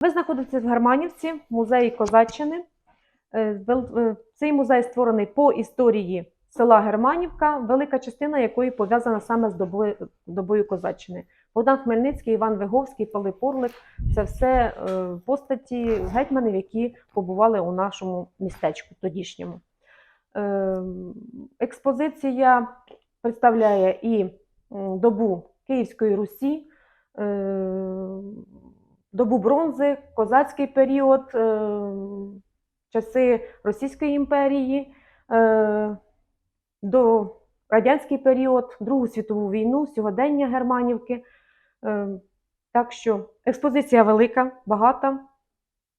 Ви знаходитесь в Германівці, в музеї Козаччини. Е, е, Цей музей створений по історії села Германівка, велика частина якої пов'язана саме з добою, добою Козаччини. Богдан Хмельницький, Іван Виговський, Пилип Орлик це все е, постаті гетьманів, які побували у нашому містечку тодішньому. Експозиція представляє і добу Київської Русі, добу бронзи, козацький період, е, часи Російської імперії, е, до радянський період, Другу світову війну, сьогодення Германівки. Е, Так що експозиція велика, багата.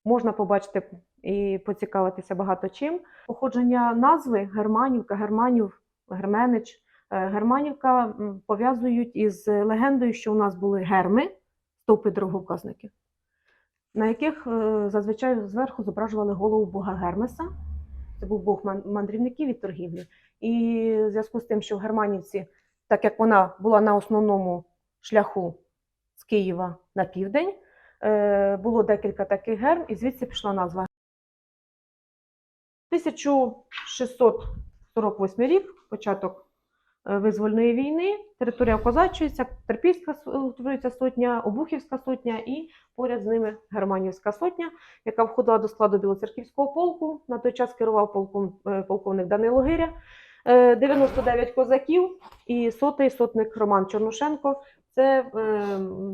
Можна побачити і поцікавитися багато чим. Походження назви Германівка, Германів, Герменич. Германівка пов'язують із легендою, що у нас були герми, стовпи дороговказники, на яких е, зазвичай зверху зображували голову бога Гермеса. Це був бог мандрівників і торгівлі. І в зв'язку з тим, що в Германівці, так як вона була на основному шляху з Києва на південь, е, було декілька таких герм, і звідси пішла назва. 1648 рік, початок визвольної війни, територія козачується, Терпільська утворюється сотня, Обухівська сотня і поряд з ними Германівська сотня, яка входила до складу Білоцерківського полку. На той час керував полком, е, полковник Данило Гиря. Е, 99 козаків і сотий сотник Роман Чорношенко. Це е,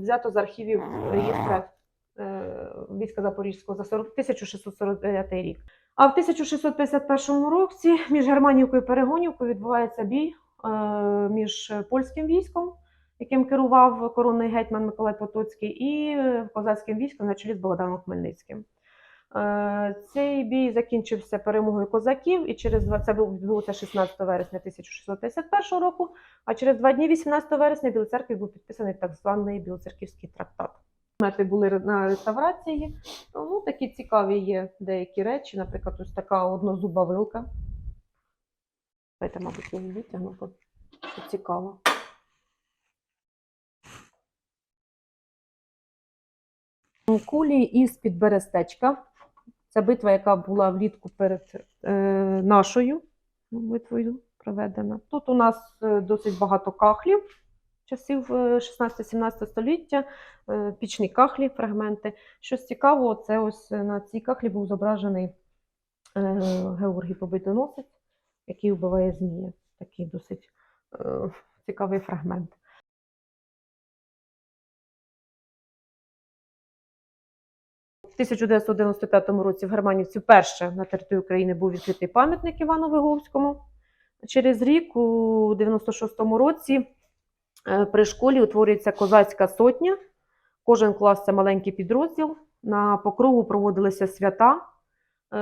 взято з архівів реєстра е, війська Запорізького за 40 1649 рік. А в 1651 році між Германівкою і Перегонівкою відбувається бій е, між польським військом, яким керував коронний гетьман Миколай Потоцький, і е, козацьким військом на чолі з Богданом Хмельницьким. Е, Цей бій закінчився перемогою козаків, і через два це відбулося 16 вересня 1651 року. А через два дні, 18 вересня, в Білій церкві був підписаний так званий Білоцерківський трактат. Мети були на реставрації. Ну, такі цікаві є деякі речі, наприклад, ось така однозуба вилка. Давайте, мабуть, її витягну, бо що цікаво. Кулі із під берестечка. Це битва, яка була влітку перед е, нашою битвою проведена. Тут у нас е, досить багато кахлів часів е, 16-17 століття, е, пічні кахлі, фрагменти. Щось цікавого, це ось е, на цій кахлі був зображений е, Георгій Побитоносець, який вбиває змія. Такий досить е, цікавий фрагмент. У 1995 році в Германівці вперше на території України був відкритий пам'ятник Івану Виговському. Через рік, у 96-му році, е, при школі утворюється козацька сотня. Кожен клас це маленький підрозділ. На покрову проводилися свята, е,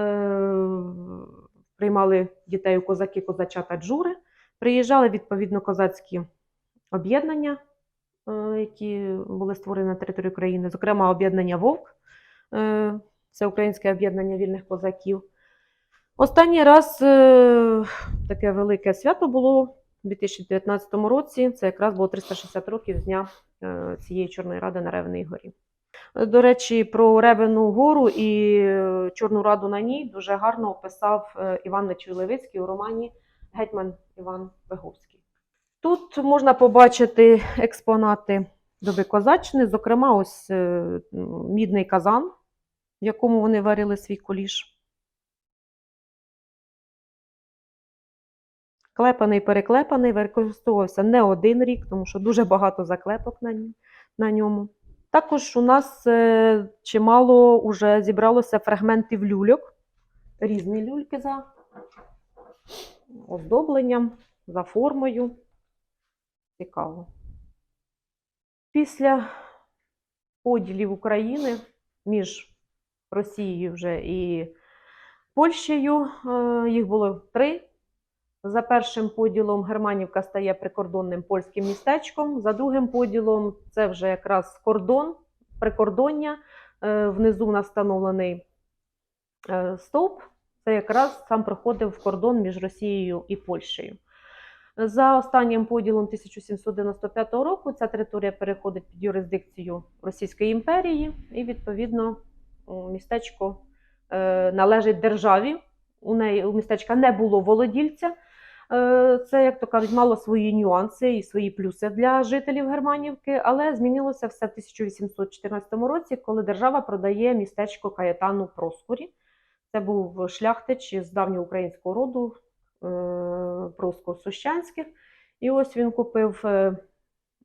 приймали дітей у козаки, козачата, джури. Приїжджали відповідно козацькі об'єднання, е, які були створені на території України, зокрема, об'єднання Вовк. Е, Це українське об'єднання вільних козаків. Останній раз е, таке велике свято було у 2019 році. Це якраз було 360 років з дня цієї Чорної Ради на Ревній горі. До речі, про Ревену гору і е, Чорну Раду на ній дуже гарно описав е, Іван Нечуй-Левицький у романі Гетьман Іван Виговський. Тут можна побачити експонати доби козаччини, зокрема, ось е, мідний казан, в якому вони варили свій коліш. Клепаний, переклепаний, використовувався не один рік, тому що дуже багато заклепок на ньому. Також у нас е, чимало вже зібралося фрагментів люльок, різні люльки за оздобленням, за формою. Цікаво. Після поділів України між Росією вже і Польщею е, їх було три. За першим поділом Германівка стає прикордонним польським містечком. За другим поділом це вже якраз кордон, прикордоння. Е, Внизу у нас встановлений е, стовп. Це якраз сам проходив кордон між Росією і Польщею. За останнім поділом 1795 року ця територія переходить під юрисдикцію Російської імперії, і відповідно Містечко е, належить державі. У неї у містечка не було володільця. Е, Це, як то кажуть, мало свої нюанси і свої плюси для жителів Германівки, але змінилося все в 1814 році, коли держава продає містечко Каєтану Проскурі. Це був шляхтич із давньоукраїнського роду е, Проскур-Сущанських. І ось він купив е,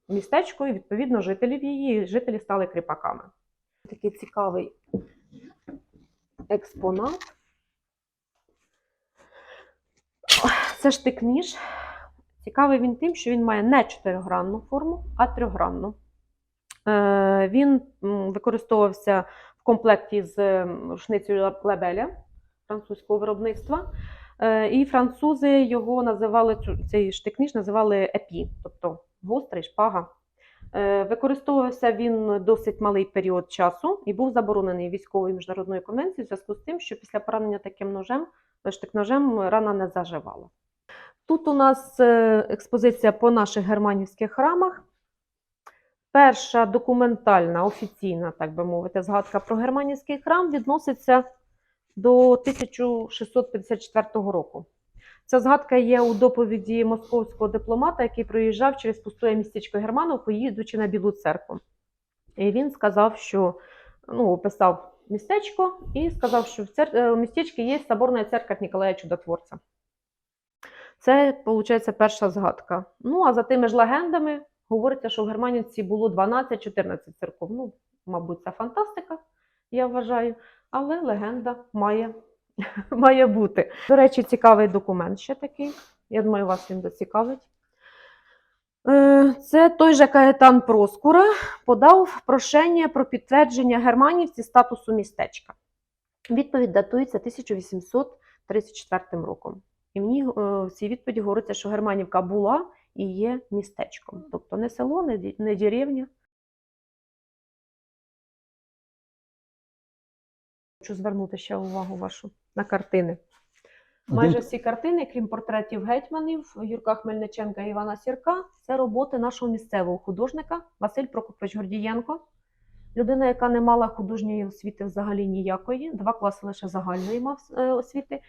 містечко, і відповідно жителів її, жителі стали кріпаками. Такий цікавий експонат. Це штик-ніж. Цікавий він тим, що він має не чотиригранну форму, а трьохгранну. Е, Він використовувався в комплекті з рушницею Лебеля французького виробництва. Е, І французи його називали цей штик-ніж називали епі, тобто гострий шпага. Е, Використовувався він досить малий період часу і був заборонений військовою міжнародною конвенцією в зв'язку з тим, що після поранення таким ножем, штик-ножем рана не заживала. Тут у нас е, експозиція по наших германівських храмах. Перша документальна, офіційна, так би мовити, згадка про германівський храм відноситься до 1654 року. Ця згадка є у доповіді московського дипломата, який проїжджав через пустує містечко Германовку, їдучи на Білу церкву. І він сказав, що ну, описав містечко і сказав, що в цер... е, містечці є соборна церква Ніколая Чудотворця. Це, виходить, перша згадка. Ну, а за тими ж легендами говориться, що в Германівці було 12-14 церков. Ну, мабуть, це фантастика, я вважаю, але легенда має, має бути. До речі, цікавий документ ще такий. Я думаю, вас він зацікавить. Е, Це той же Каетан Проскура подав прошення про підтвердження Германівці статусу містечка. Відповідь датується 1834 роком. І мені е, в цій відповіді говориться, що Германівка була і є містечком. Тобто не село, не, деревня. Хочу звернути ще увагу вашу на картини. Майже всі картини, крім портретів гетьманів Юрка Хмельниченка і Івана Сірка, це роботи нашого місцевого художника Василь Прокопович Гордієнко. Людина, яка не мала художньої освіти взагалі ніякої, два класи лише загальної мав е, освіти.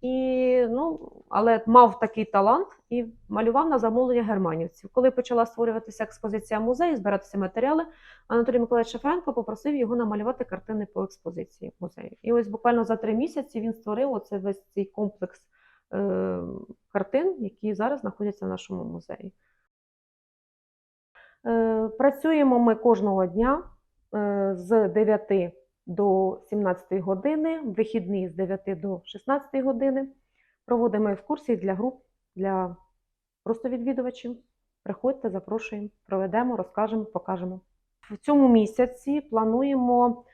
І, ну, але мав такий талант і малював на замовлення германівців. Коли почала створюватися експозиція музею, збиратися матеріали, Анатолій Миколаївич Шафренко попросив його намалювати картини по експозиції музею. І ось буквально за три місяці він створив оце весь цей комплекс е, картин, які зараз знаходяться в нашому музеї. Е, працюємо ми кожного дня е, з 9 до 17 години, вихідні з 9 до 16 години. Проводимо екскурсії для груп, для просто відвідувачів. Приходьте, запрошуємо, проведемо, розкажемо, покажемо. В цьому місяці плануємо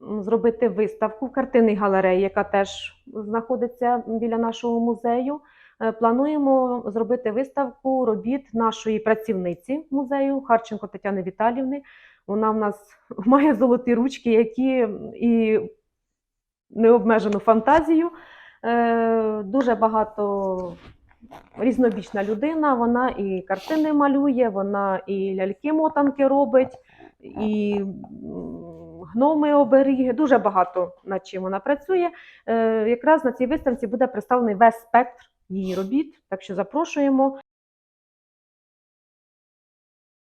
зробити виставку в картинній галереї, яка теж знаходиться біля нашого музею. Е, Плануємо зробити виставку робіт нашої працівниці музею Харченко Тетяни Віталівни. Вона в нас має золоті ручки, які і необмежену фантазію. Е, Дуже багато різнобічна людина. Вона і картини малює, вона і ляльки-мотанки робить, і гноми оберіги. Дуже багато над чим вона працює. Е, Якраз на цій виставці буде представлений весь спектр її робіт, так що запрошуємо.